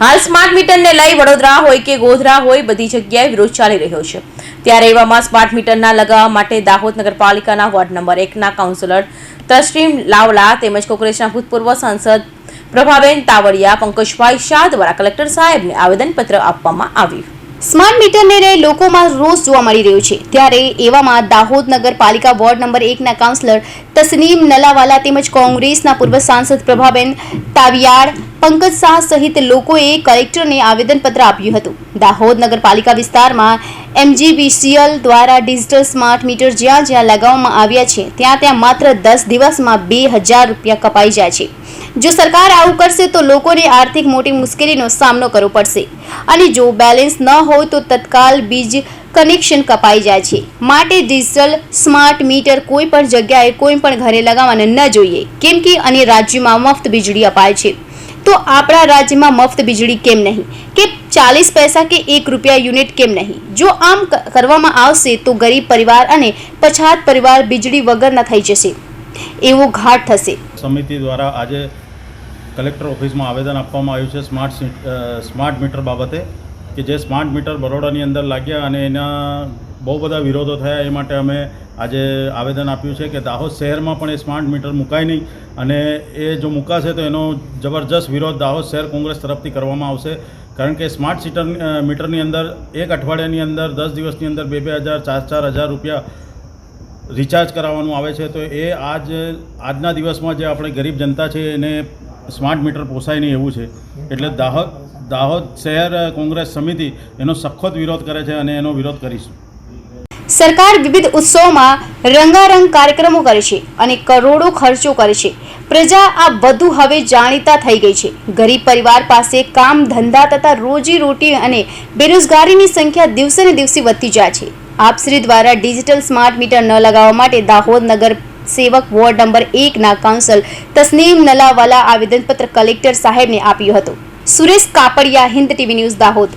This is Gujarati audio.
હાલ સ્માર્ટ મીટરને લઈ વડોદરા હોય કે ગોધરા હોય, બધી જગ્યાએ વિરોધ ચાલી રહ્યો છે. ત્યારે એવામાં સ્માર્ટ મીટરના લગાવવા માટે દાહોદ નગરપાલિકાના વોર્ડ નંબર એકના કાઉન્સિલર તસ્લીમ લાવલા તેમજ કોંગ્રેસના ભૂતપૂર્વ સાંસદ પ્રભાબેન તાવડિયા, પંકજભાઈ શાહ દ્વારા કલેક્ટર સાહેબને આવેદનપત્ર આપવામાં આવ્યું. સ્માર્ટ મીટરને લઈ લોકોમાં રોષ જોવા મળી રહ્યો છે. ત્યારે એવામાં દાહોદ નગરપાલિકા વોર્ડ નંબર એકના કાઉન્સિલર તસનીમ નલાવાલા તેમજ કોંગ્રેસના પૂર્વ સાંસદ પ્રભાબેન તાવિયાડ પંકજ શાહ સહિત લોકોએ કલેક્ટરને આવેદનપત્ર આપ્યું હતું. દાહોદ નગરપાલિકા વિસ્તારમાં એમજીબીસીએલ દ્વારા ડિજિટલ સ્માર્ટ મીટર જ્યાં જ્યાં લગાવવામાં આવ્યા છે, ત્યાં ત્યાં માત્ર દસ દિવસમાં બે હજાર રૂપિયા કપાઈ જાય છે. જો સરકાર આવું કરશે તો લોકોને આર્થિક મોટી મુશ્કેલીનો સામનો કરવો પડશે. અને જો બેલેન્સ ન હોય તો તત્કાલ બીજ કનેક્શન કપાઈ જાય છે. માટે ડિજિટલ સ્માર્ટ મીટર કોઈ પણ જગ્યાએ કોઈ પણ ઘરે લગાવવાના ન જોઈએ. કેમ કે અને રાજ્યમાં મફત વીજળી અપાય છે. તો આપણા રાજ્યમાં મફત વીજળી કેમ નહીં? કે ચાલીસ પૈસા કે એક રૂપિયા યુનિટ કેમ નહીં? જો આમ કરવામાં આવશે તો ગરીબ પરિવાર અને પછાત પરિવાર વીજળી વગરના થઈ જશે. એવો ઘાટ થશે. સમિતિ દ્વારા આજે કલેક્ટર ઓફિસમાં આવેદન આપવામાં આવ્યું છે સ્માર્ટ સ્માર્ટ મીટર બાબતે, કે જે સ્માર્ટ મીટર બરોડાની અંદર લાગ્યા અને એના બહુ બધા વિરોધો થયા એ માટે અમે આજે આવેદન આપ્યું છે કે દાહોદ શહેરમાં પણ એ સ્માર્ટ મીટર મુકાય નહીં. અને એ જો મુકાશે તો એનો જબરજસ્ત વિરોધ દાહોદ શહેર કોંગ્રેસ તરફથી કરવામાં આવશે. કારણ કે સ્માર્ટ સીટર મીટરની અંદર એક અઠવાડિયાની અંદર, દસ દિવસની અંદર બે બે હજાર, ચાર ચાર હજાર રૂપિયા રિચાર્જ કરાવવાનું આવે છે. તો એ આજ, આજના દિવસમાં જે આપણે ગરીબ જનતા છે એને સ્માર્ટ મીટર પોસાય નહીં એવું છે. એટલે દાહોદ દાહોદ શહેર કોંગ્રેસ સમિતિ એનો સખત વિરોધ કરે છે અને એનો વિરોધ કરીશું. સરકાર વિવિધ ઉત્સવોમાં રંગારંગ કાર્યક્રમો કરે છે અને કરોડો ખર્ચો કરે છે. પ્રજા આ બધું હવે જાણીતા થઈ ગઈ છે. ગરીબ પરિવાર પાસે કામ, ધંધા તથા રોજી રોટી અને બેરોજગારીની સંખ્યા દિવસે ને દિવસે વધતી જાય છે. આપશ્રી દ્વારા ડિજિટલ સ્માર્ટ મીટર ન લગાવવા માટે દાહોદ નગર સેવક વોર્ડ નંબર એકના કાઉન્સલ તસ્નીમ નલાવાલા આવેદનપત્ર કલેક્ટર સાહેબને આપ્યું હતું. Suresh Kapadia, Hind TV news, Dahod.